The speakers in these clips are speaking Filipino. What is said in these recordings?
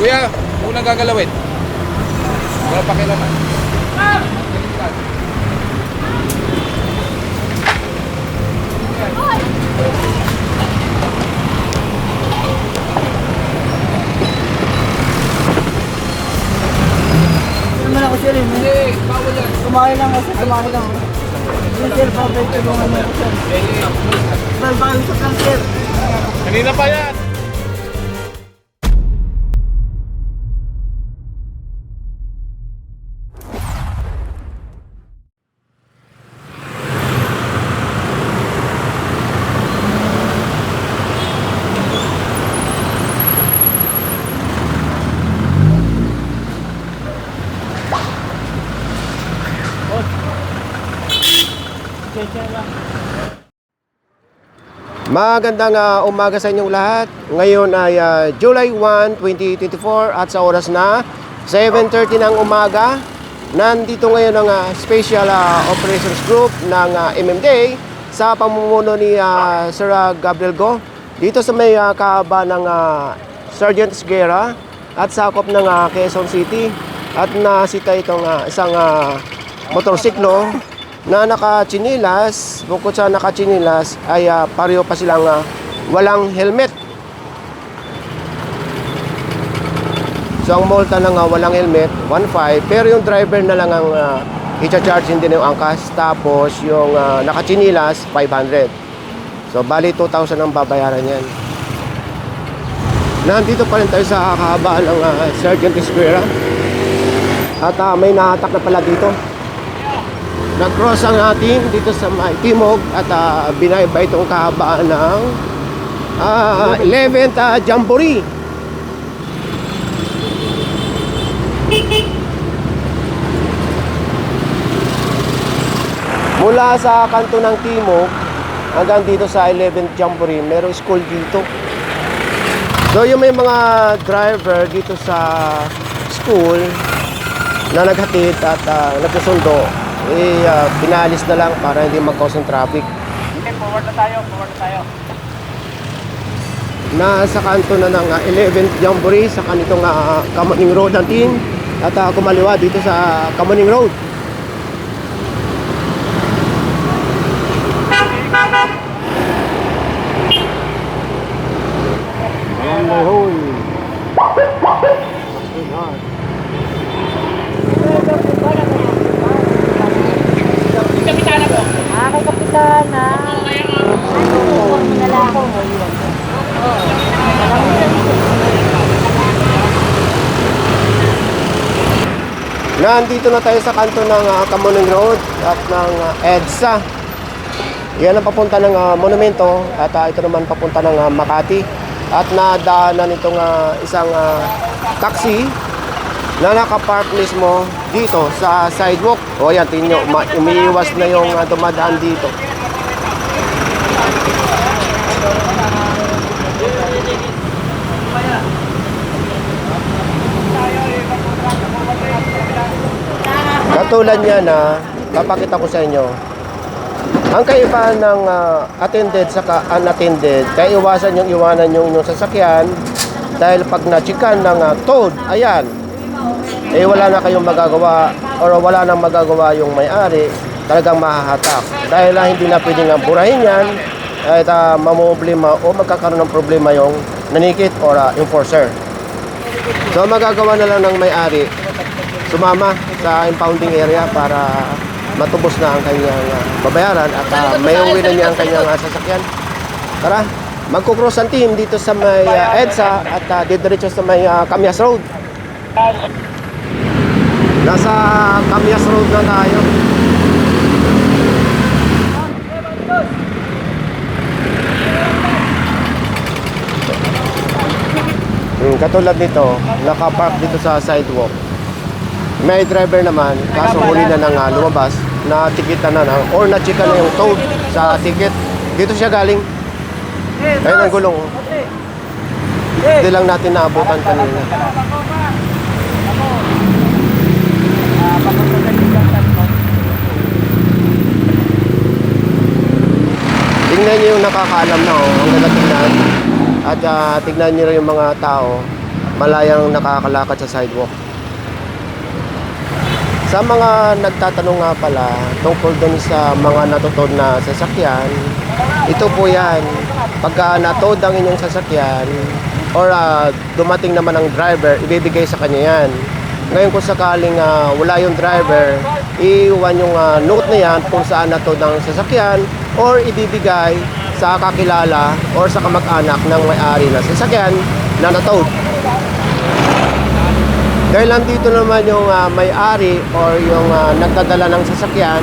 Kuya, unang gagalawin. Wala pa kailangan. naman ako sir eh. Hindi, bawal yan. Kumain lang kasi, kumain lang. Sir, pabay tulungan mo sir. Usap lang sir. Kanina pa yan. Magandang ah, umaga sa inyong lahat. Ngayon ay ah, July 1, 2024 at sa oras na 7.30 ng umaga. Nandito ngayon ang ah, Special ah, Operations Group ng ah, MMDA sa pamumuno ni ah, Sir ah, Gabriel Go dito sa may ah, kahaba ng ah, Sergeant Esguera at sakop ng ah, Quezon City at nasita itong ah, isang ah, motorsiklo na nakachinilas, bukod sa nakachinilas ay ah, pareho pa silang ah, walang helmet. So ang multa ng ah, walang helmet, 1.5, pero yung driver na lang ang uh, i-charge hindi na yung angkas, tapos yung ah, nakachinilas, 500. So bali 2,000 ang babayaran yan. Nandito pa rin tayo sa kahabaan ng ah, Sergeant Esquera. At ah, may nahatak na pala dito. Nag-cross ang ating dito sa may Timog at uh, binayba itong kahabaan ng ah, 11th ah, Jamboree. Mula sa kanto ng Timog hanggang dito sa 11th Jamboree, merong school dito. So yung may mga driver dito sa school na naghatid at uh, nagsusundo, eh, ah, pinalis na lang para hindi mag-cause ng traffic. Okay, forward na tayo, forward na tayo. Nasa kanto na ng ah, 11th Jamboree sa kanitong uh, Kamuning Road natin at ah, kumaliwa dito sa Kamuning Road. Ah, kay Kapitana. Ay, tulungan mo na lang ako. Nandito na tayo sa kanto ng uh, Kamuning Road at ng ah, EDSA. Yan ang papunta ng ah, monumento at ah, ito naman papunta ng ah, Makati. At nadaanan itong ah, isang ah, taxi na nakapark mismo dito sa sidewalk. O yan, tingnan nyo, umiiwas na yung ah, dumadaan dito. Katulad niya na papakita ko sa inyo. Ang kaibahan ng ah, attended sa unattended, kaya iwasan yung iwanan yung inyong sasakyan dahil pag nachikan ng ah, toad, ayan, eh wala na kayong magagawa or wala nang magagawa yung may-ari, talagang mahahatak. Dahil ah, hindi na pwedeng ah, burahin yan, kahit uh, mamumblema o magkakaroon ng problema yung nanikit or ah, enforcer. So magagawa na lang ng may-ari sumama sa impounding area para matubos na ang kanyang ah, babayaran at uh, may uwi na niya ang kanyang ah, sasakyan. Tara, magkukross ang team dito sa may ah, EDSA at uh, didiretso sa may ah, Camias Road. Nasa Camias Road na tayo. Hmm, katulad nito, nakapark dito sa sidewalk. May driver naman, kaso huli na nang ah, lumabas, na tikitan na ng, or na-chika na yung toad sa ticket. Dito siya galing. Ayun ang gulong. Hindi lang natin naabutan kanina. Tingnan niyo nakakaalam na oh, ang ganda tingnan. At ah, tignan niyo rin yung mga tao malayang nakakalakad sa sidewalk. Sa mga nagtatanong nga pala tungkol dun sa mga natutod na sasakyan, ito po yan. Pagka natod ang inyong sasakyan or ah, dumating naman ang driver, ibibigay sa kanya yan. Ngayon kung sakaling ah, wala yung driver, iiwan yung ah, note na yan kung saan natod ang sasakyan or ibibigay sa kakilala or sa kamag-anak ng may-ari na sasakyan na natod. Dahil nandito naman yung ah, may-ari or yung ah, nagdadala ng sasakyan,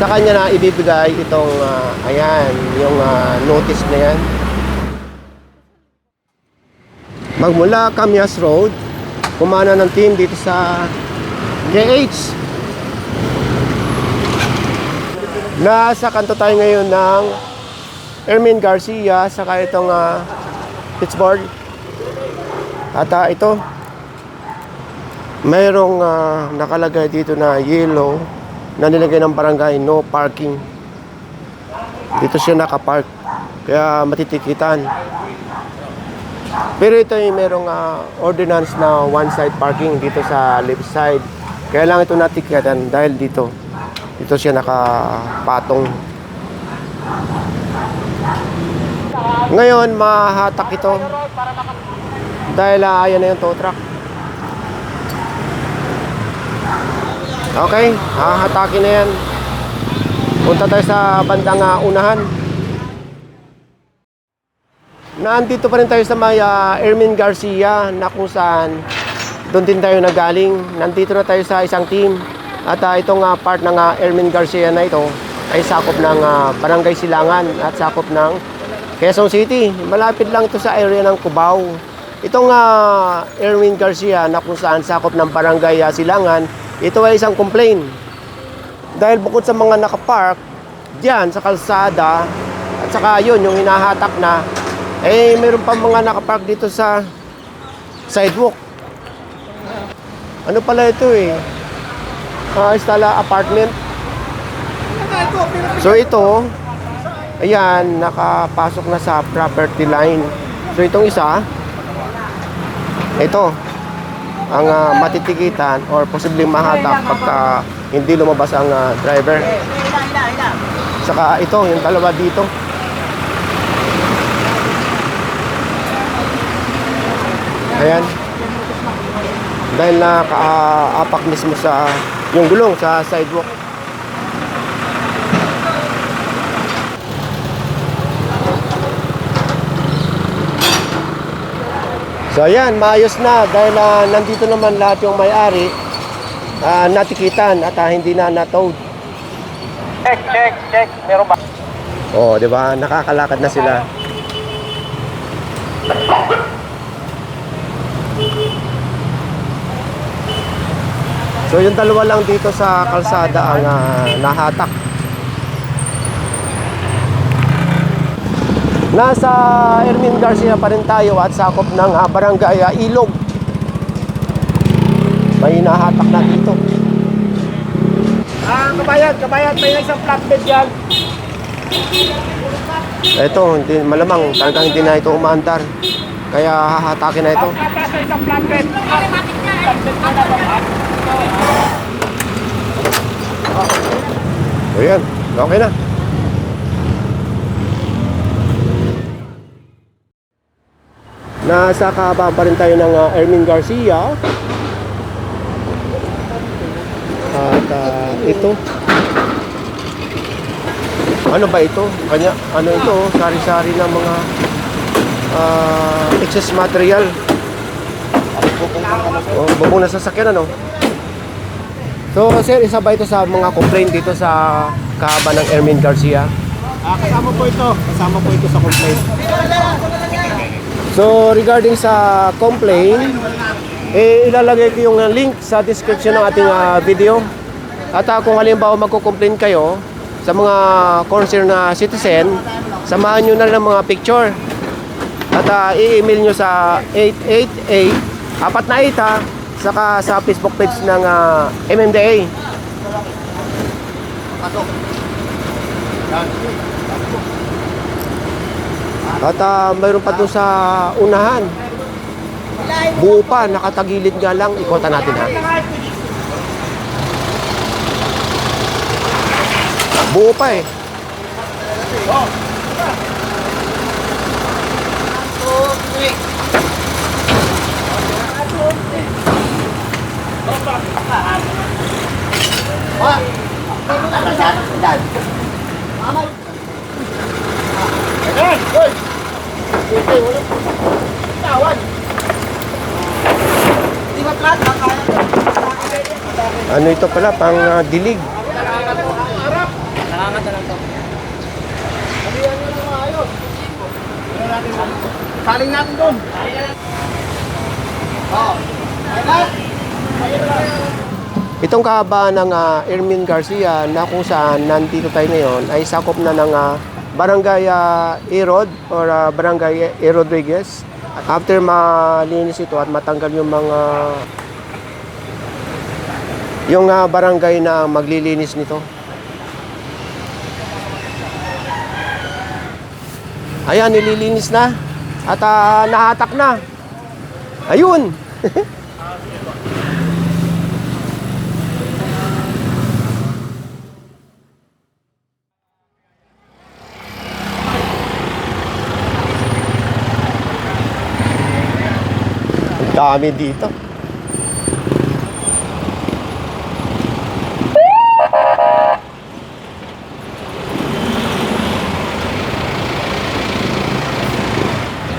sa kanya na ibibigay itong, ah, ayan, yung ah, notice na yan. Magmula Camias Road, kumana ng team dito sa JH. Nasa kanto tayo ngayon ng Ermin Garcia, saka itong ah, Pittsburgh. At ah, ito, mayroong ah, nakalagay dito na yellow na nilagay ng barangay no parking. Dito siya nakapark. Kaya matitikitan. Pero ito ay merong ah, ordinance na one side parking dito sa left side. Kaya lang ito natikatan dahil dito. Dito siya nakapatong. Ngayon, mahatak ito. Dahil ah, ayan na yung tow truck. Okay, hahatakin na yan. Punta tayo sa bandang ah, unahan. Naandito pa rin tayo sa may ah, Ermin Garcia na kung saan doon din tayo nagaling. Nandito na tayo sa isang team. At ah, itong ah, part ng ah, Ermin Garcia na ito ay sakop ng ah, Barangay Silangan at sakop ng Quezon City. Malapit lang ito sa area ng Cubao. Itong ah, Erwin Garcia na kung saan sakop ng Barangay ah, Silangan, ito ay isang complaint. Dahil bukod sa mga nakapark diyan sa kalsada at saka yun yung hinahatak na eh meron pa mga nakapark dito sa sidewalk. Ano pala ito eh? Ah, Estala apartment. So ito, ayan, nakapasok na sa property line. So itong isa, ito, ang ah, matitikitan or posibleng mahatak pagka hindi lumabas ang ah, driver. Saka ito, yung dalawa dito. Ayan. Dahil nakaapak mismo sa yung gulong sa sidewalk. So ayan, maayos na dahil ah, nandito naman lahat yung may-ari ah, natikitan at ah, hindi na natowed. Check, check, check. Meron ba? Oh, 'di ba? Nakakalakad na sila. So yung dalawa lang dito sa kalsada ang ah, nahatak. Nasa Ermin Garcia pa rin tayo at sakop ng ah, barangay ah, Ilog. May nahatak na dito. Ah, kabayan, kabayan. May isang flatbed yan. Ito, hindi, malamang talagang hindi na ito umaandar. Kaya hahatakin na ito. Sa isang flatbed. Ayan, okay na. Nasa kababa pa rin tayo ng uh, Ermin Garcia. At ah, ito. Ano ba ito? Kanya, ano ito? Sari-sari ng mga ah, excess material. Oh, bubong na sasakyan ano? So, sir, isa ba ito sa mga complaint dito sa kahaba ng Ermin Garcia? Ah, kasama po ito. Kasama po ito sa complaint. So, regarding sa complaint, eh, ilalagay ko yung link sa description ng ating ah, video. At ah, kung halimbawa magko-complain kayo sa mga concerned na citizen, samahan nyo na lang mga picture. At ah, i-email nyo sa 888, apat na 8 ha, saka sa Facebook page ng ah, MMDA. At ah, mayroon pa doon sa unahan. Buo pa, nakatagilid nga lang. Ikota natin ha. Buo pa eh. Di ba plat? Ano ito pala, pang ah, dilig. Saling natin doon. Oo. Ayun Itong kahabaan ng ah, Ermin Garcia na kung saan nandito tayo ngayon ay sakop na ng ah, Barangay ah, Erod or ah, Barangay E. Rodriguez. After malinis ito at matanggal yung mga yung ah, barangay na maglilinis nito. Ayan, nililinis na. At ah, nahatak na. Ayun. dami dito.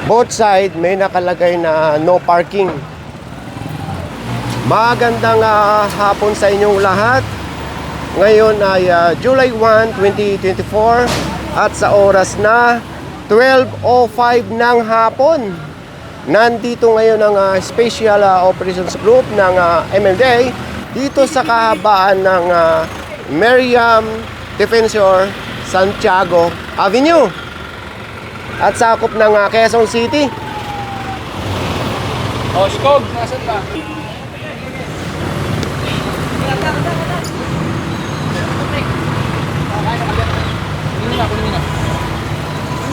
Both side may nakalagay na no parking. Magandang ah, hapon sa inyong lahat. Ngayon ay ah, July 1, 2024 at sa oras na 12.05 ng hapon. Nandito ngayon ang ah, Special ah, Operations Group ng ah, MMDA dito sa kahabaan ng ah, Meriam Defensor Santiago Avenue at sakop ng ah, Quezon City. Oh, Skog, nasan ka?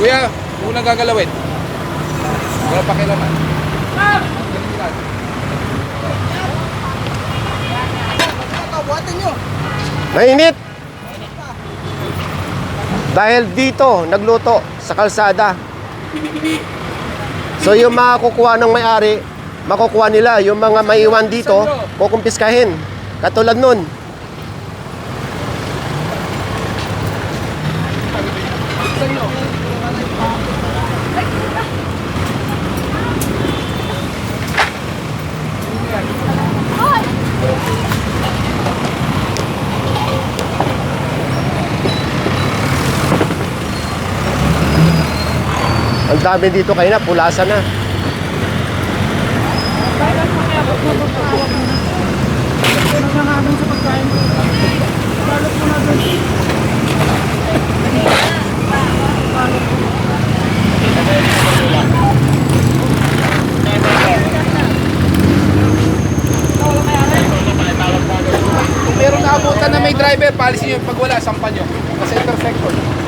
Kuya, huwag nang gagalawin. Wala pa kailangan. Buhatin nyo. Mainit! Dahil dito, nagluto sa kalsada. So yung mga kukuha ng may-ari, makukuha nila. Yung mga maiwan dito, kukumpiskahin. Katulad nun. Dami dito kayo na, pulasan na. Kung meron naabutan na may driver, paalisin nyo. Pag wala, sampan nyo. Kasi intersector.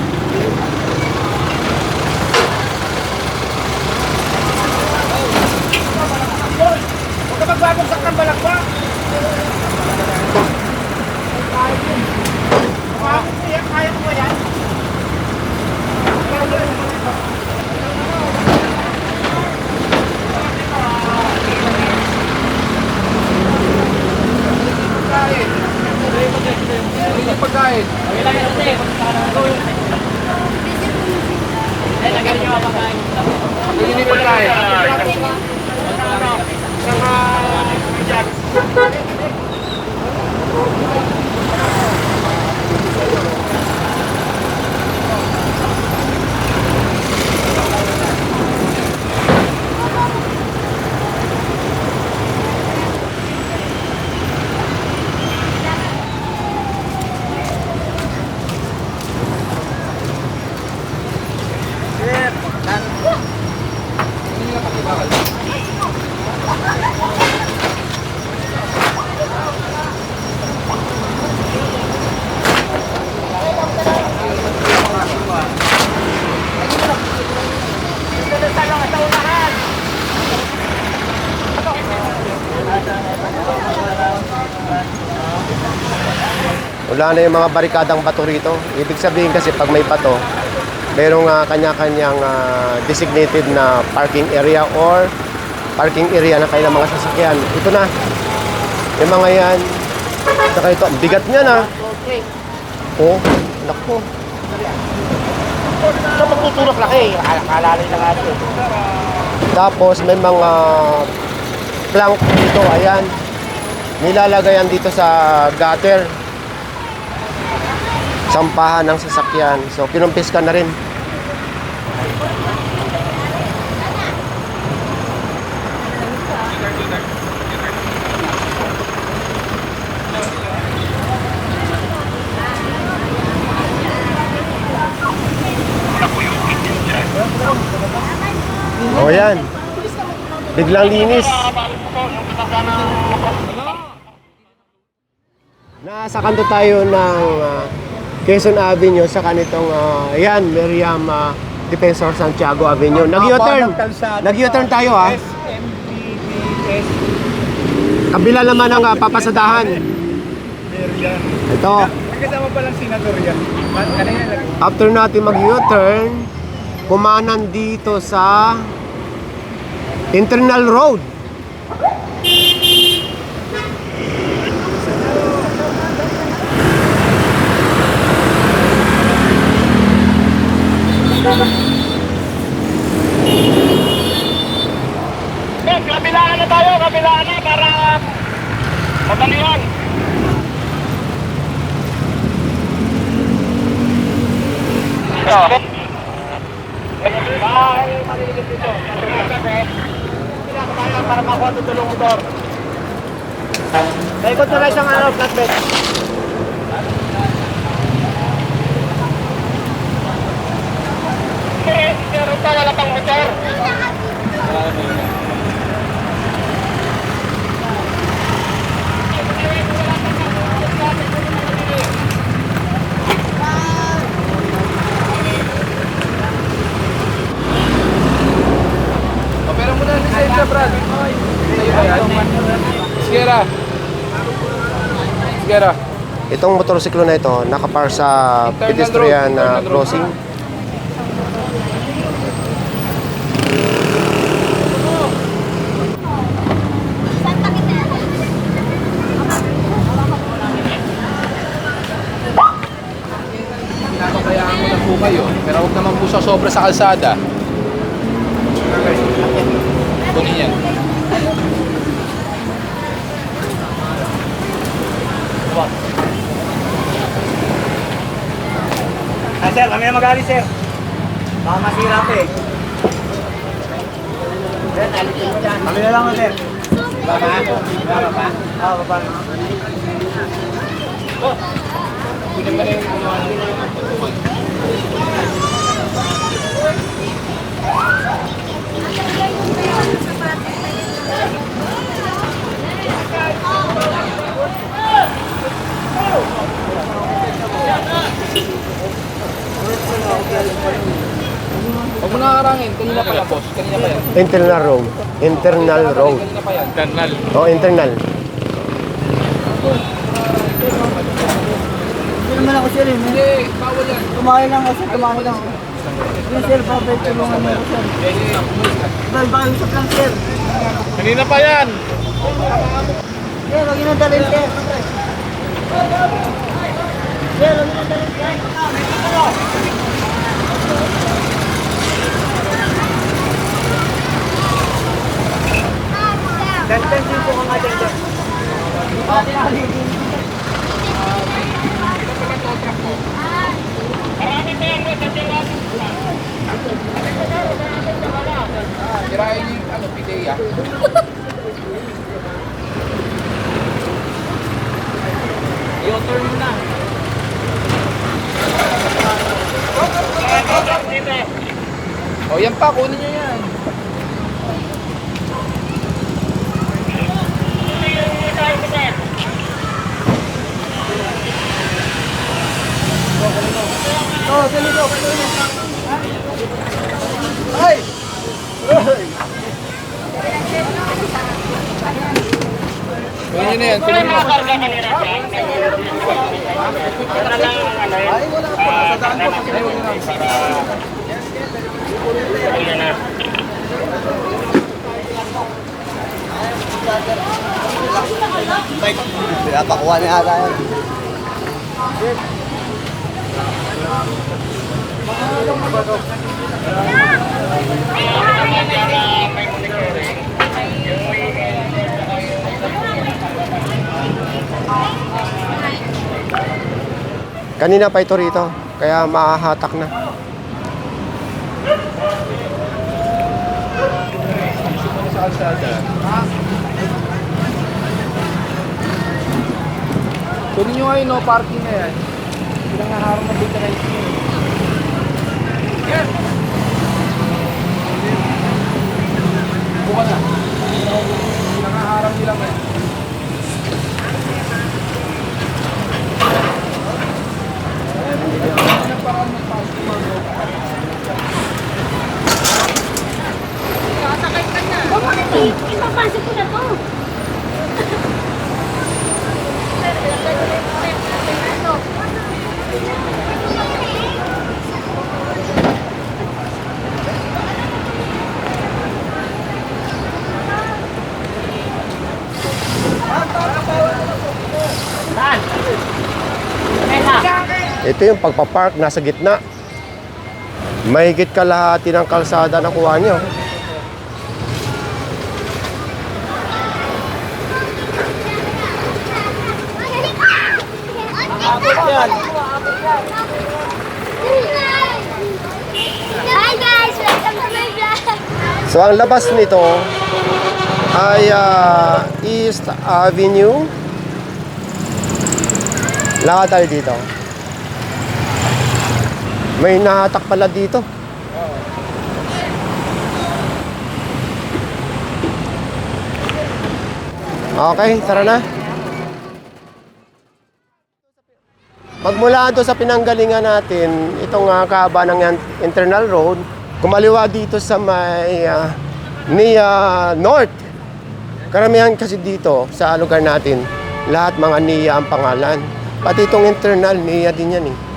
Wala na yung mga barikadang bato rito. Ibig sabihin kasi pag may bato, merong ah, kanya-kanyang ah, designated na parking area or parking area na kailang mga sasakyan. Ito na. Yung mga yan. Saka ito, ang bigat niya na. Oh, naku. Ito magtutulak laki. Kalalay lang natin. Tapos may mga plank dito, ayan. Nilalagayan dito sa gutter. Sampahan ng sasakyan. So, kinumpis ka na rin. O yan. Biglang linis. Nasa kanto tayo ng ah, Quezon Avenue sa kanitong uh, yan, Miriam ah, Defensor Santiago Avenue. Nag-U-turn. Nag-U-turn tayo ha. SMBBS. Kabila naman ang ah, papasadahan. Ito. Kasama palang senador yan. Kanina lang. After natin mag-U-turn, kumanan dito sa Internal Road. Eh, kabilaan na tayo, kabilaan na para madalian. Ito. Bahay, maliligit dito. Pinakabayan para makuha ito tulong motor. Na lang isang ano, flatbed. Meron pa, wala pang motor. Mo na yan? Skera. Skera. Itong motorsiklo na ito, nakapar sa pedestrian na crossing. Pinapabayaan mo lang po kayo. Pero huwag naman po sa sobra sa kalsada. Kunin yan. Ah, sir, kami na mag-alis, sir. Baka masira pa eh. Sir, alisin mo dyan. Kami na lang, sir. Baba? Baba pa? Oo, baba. Huwag mo nakakarangin. Kanina pa yan, boss. Kanina pa yan. Internal road. Internal road. Kanina pa yan. Kanal. O, internal. Hindi naman ako, sir. eh. Hindi, bawal yan. Kumain lang ako, sir. Kumain lang sir, babay tulungan mo ako, sir. Dahil baka usap lang, sir. Kanina pa yan. Sir, huwag yun ang dalhin, sir. Sir, huwag yun ang dalhin, sir. Gantan po ka nga dyan, sir. Kirain yung ano, pideya. I-turn mo na. O yan pa, kunin nyo yan. Oh, ganito. Ay! Ay! Kunin nyo na yan. Kunin nyo. Ay, wala po. Sa daan po kasi. Pinapakuha ni ata yan. Kanina pa ito rito, kaya mahahatak na. Kunin nyo nga yung no parking na yan. Pinangaharang ng dito na Yan! Buka na. Pinangaharang nila ngayon. Ipapasok ko na to. Ito yung pagpapark nasa gitna. Mahigit kalahati ng kalsada na kuha nyo. Hi guys! Welcome to my vlog! So ang labas nito ay ah, East Avenue. Lakad tayo dito. May nahatak pala dito. Okay, tara na. Magmula doon sa pinanggalingan natin, itong uh, kahaba ng yan- internal road, kumaliwa dito sa may ah, Nia North. Karamihan kasi dito sa lugar natin, lahat mga Nia ang pangalan. Pati itong internal, Nia din yan eh.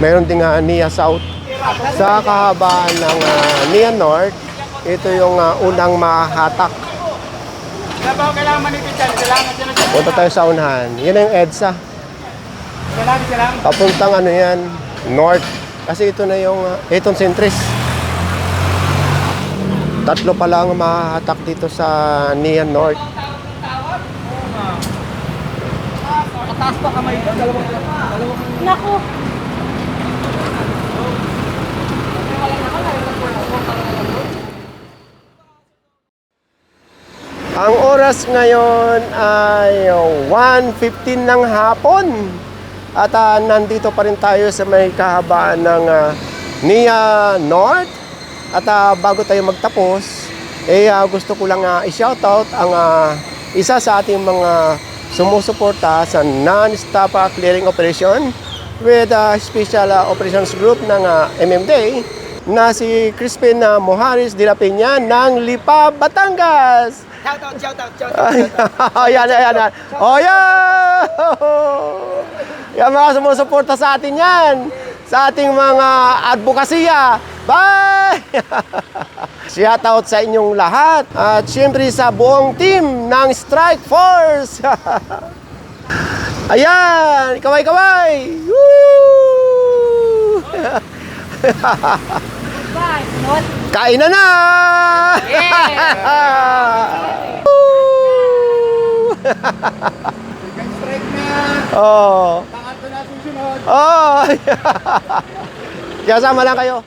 Meron din nga Nia South. Sa kahabaan ng ah, Nia North, ito yung ah, unang mahatak. Punta tayo sa unahan. Yan ang EDSA. Papuntang ano yan, north. Kasi ito na yung, uh, itong sentris. Tatlo pa lang ang mahahatak dito sa Nian North. Mataas pa kamay. Dalawang dalawang Naku! Ang oras ngayon ay 1.15 ng hapon. At ah, nandito pa rin tayo sa may kahabaan ng ah, Nia North. At ah, bago tayo magtapos, eh ah, gusto ko lang ah, i-shoutout ang ah, isa sa ating mga sumusuporta sa non-stop clearing operation with ah, Special ah, Operations Group ng ah, MMDA na si Crispin uh, Moharis de la Peña ng Lipa, Batangas. Shout out, shout out, shout out. Ay, ayan, ayan, ayan. Oh, yan! Yan mga sumusuporta sa atin yan. Sa ating mga advokasya. Bye! Shout out sa inyong lahat. At syempre sa buong team ng Strike Force. ayan! Kaway-kaway! Woo! Bye! Not Kain na na! Woo! Strike na. oh. Pangatlo na susunod. Oh! Kaya sama lang kayo.